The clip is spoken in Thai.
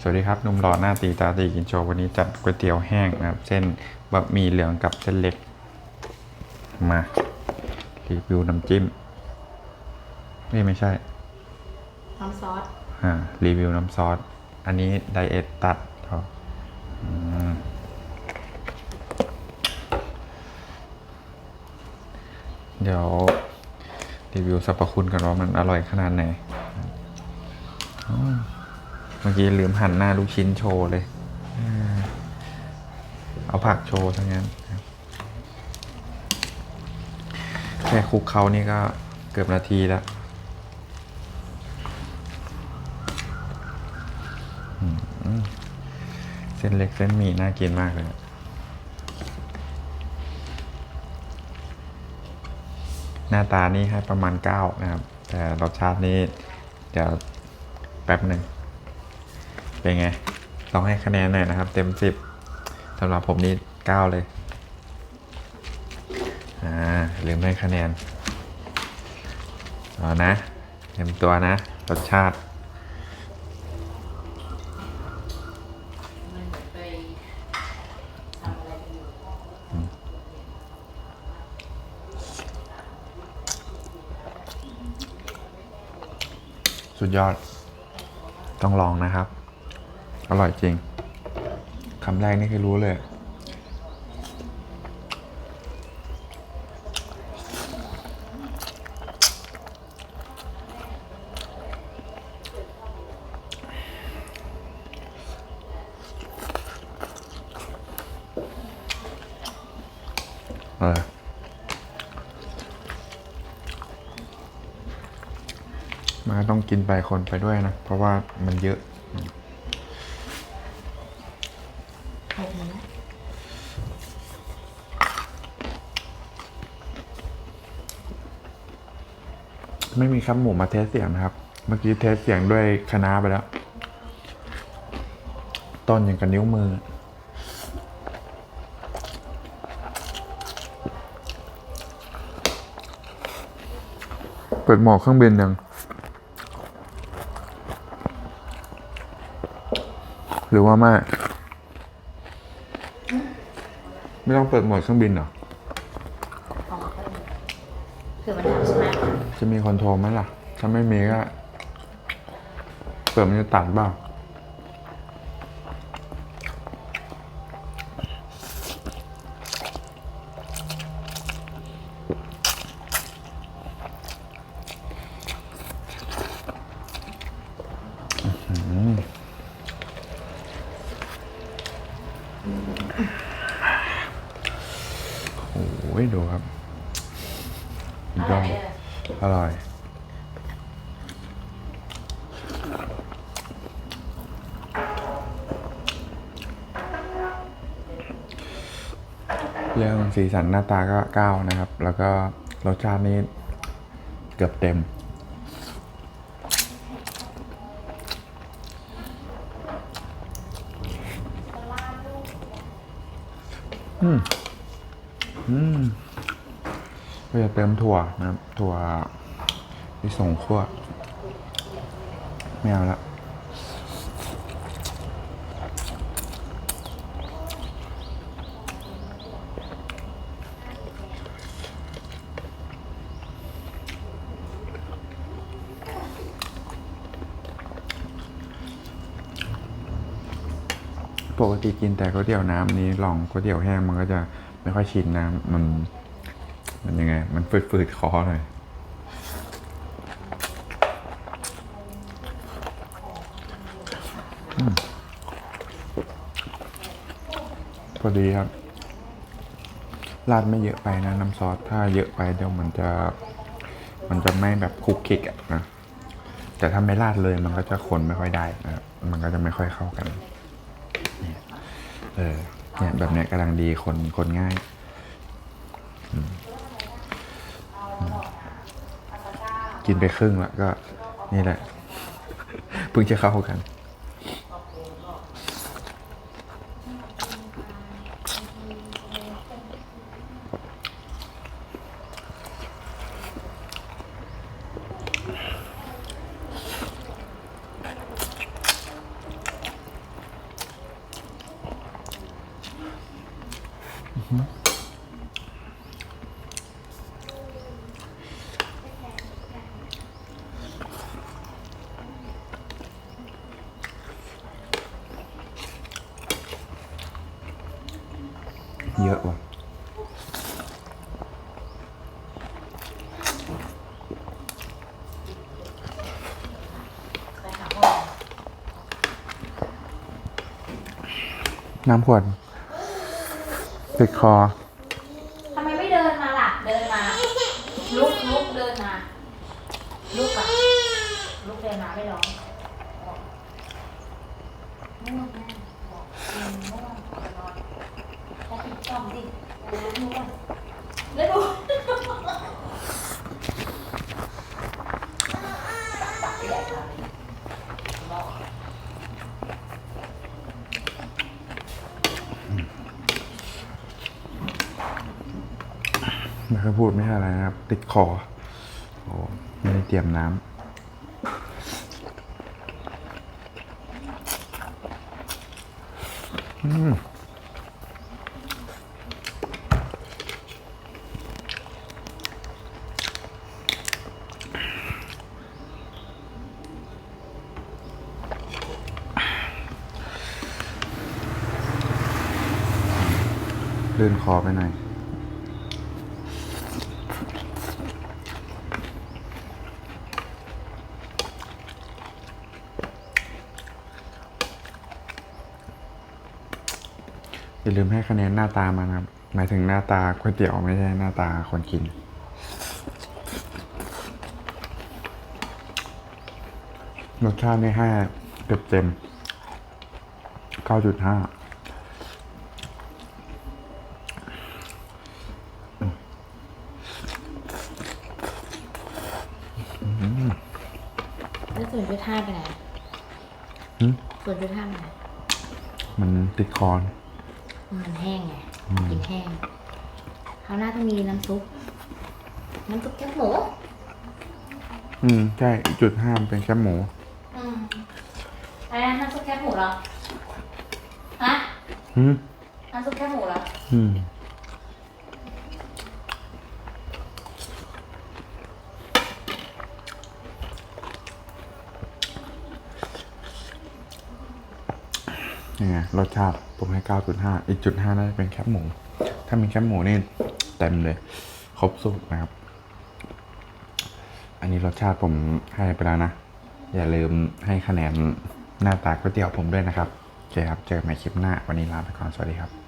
สวัสดีครับหนุ่มหล่อหน้าตีตาตีกินโชว์วันนี้จัดก๋วยเตี๋ยวแห้งนะครับ เส้นบะหมี่เหลืองกับเส้นเล็ก มารีวิวน้ำจิ้มนี่ไม่ใช่น้ำซอสอ่ารีวิวน้ำซอส อันนี้ไดเอทตัดเขาอืมเดี๋ยวรีวิวสรรพคุณกันว่ามันอร่อยขนาดไหนอ๋อ เมื่อกี้ลืมหั่นหน้าลูกชิ้นโชว์เลยอ่าเอาผักโชว์ทั้งนั้นครับแค่คลุกเขานี่ก็เกือบนาทีแล้วเส้นเล็กเส้นหมี่น่ากินมากเลยอะหน้าตานี่ให้ประมาณเก้านะครับ แต่รสชาตินี้เดี๋ยวแป๊บหนึ่ง เป็นไงลองให้คะแนนหน่อยนะครับ เต็มสิบสำหรับผมนี่เก้าเลยอ่าลืมให้คะแนนเอานะเต็มตัวนะ รสชาติสุดยอด ต้องลองนะครับ อร่อยจริงคำแรกนี่คือรู้เลย เออมาต้องกินไปคนไปด้วยนะ เพราะว่ามันเยอะ หกหมดแล้วไม่มีครับหมูมาเทสเสียงนะครับ เมื่อกี้เทสเสียงด้วยคณะไปแล้วต้นอย่างกับนิ้วมือ เปิดหมอกเครื่องบินยัง หรือว่าไม่ ไม่ต้องเปิดโหมดเครื่องบินเหรอออกก็เลยคือมันทำใช่ไหมจะมีคอนโทรลไหมล่ะ ถ้าไม่มีก็ เปิดมันจะตัดบ้างโอ้ย ดูครับอร่อยเลยอร่อยเรื่องสีสันหน้าตาก็เก้านะครับ แล้วก็รสชาตินี่เกือบเต็ม อืม อืมก็จะเติมถั่วนะครับ ถั่วที่ส่งขั้วไม่เอาละปกติกินแต่ก๋วยเตี๋ยวน้ำนี้ลองก๋วยเตี๋ยวแห้งมันก็จะ ไม่ค่อยชินน้ำมัน มันยังไง มันฝืดๆคอหน่อยอพอดีครับราดไม่เยอะไปนะ น้ำซอสถ้าเยอะไปเดี๋ยวมันจะ มันจะไม่แบบคลุกคลิกอะนะแต่ถ้าไม่ราดเลยมันก็จะคนไม่ค่อยได้นะครับมันก็จะไม่ค่อยเข้ากันนี่เออ เนี่ยแบบเนี้ยกำลังดีคนคนง่ายกินไปครึ่งแล้วก็นี่แหละเพิ่งจะเข้ากัน เยอะว่ะไปหาพ่อน้ำขวด ติดคอ ทำไมไม่เดินมาล่ะ เดินมา ลุกลุกเดินมา ลุกอะ ลุกเดินมาไม่ร้องง่วงแม่บอกกินง่วงจะนอนแล้วติดจ้องดิดูง่วงแล้วดูจับใหญ่ค่ะรอ ไม่เคยพูดไม่อะไรนะครับ ติดคอโอ้ไม่ได้เตรียมน้ำอืมลื่นคอไปหน่อย อย่าลืมให้คะแนนหน้าตามานะครับ หมายถึงหน้าตาก๋วยเตี๋ยวไม่ใช่หน้าตาคนกิน รสชาตินี่ให้เต็มเต็มเก้าจุดห้าแล้วส่วนจุดห้าไปไหนหึส่วนจุดห้าไปไหน มันติดคอ มันแห้งไงกินแห้งคราวหน้าต้องมีน้ำซุป น้ำซุปแคบหมู อืม ใช่ จุดห้ามนเป็นแค่หมู อืมอะไรนะน้ำซุปแคบหมูเหรอฮะอืมน้ำซุปแคบหมูเหรออืม นี่ไงรสชาติผมให้ 9.5 อีกจุด5น่าจะเป็นแคบหมู ถ้ามีแคบหมูนี่เต็มเลย ครบสูตรนะครับ อันนี้รสชาติผมให้ไปแล้วนะ อย่าลืมให้คะแนนหน้าตาก๋วยเตี๋ยวผมด้วยนะครับโอเคครับ เจอกันใหม่คลิปหน้า วันนี้ลาไปก่อน สวัสดีครับ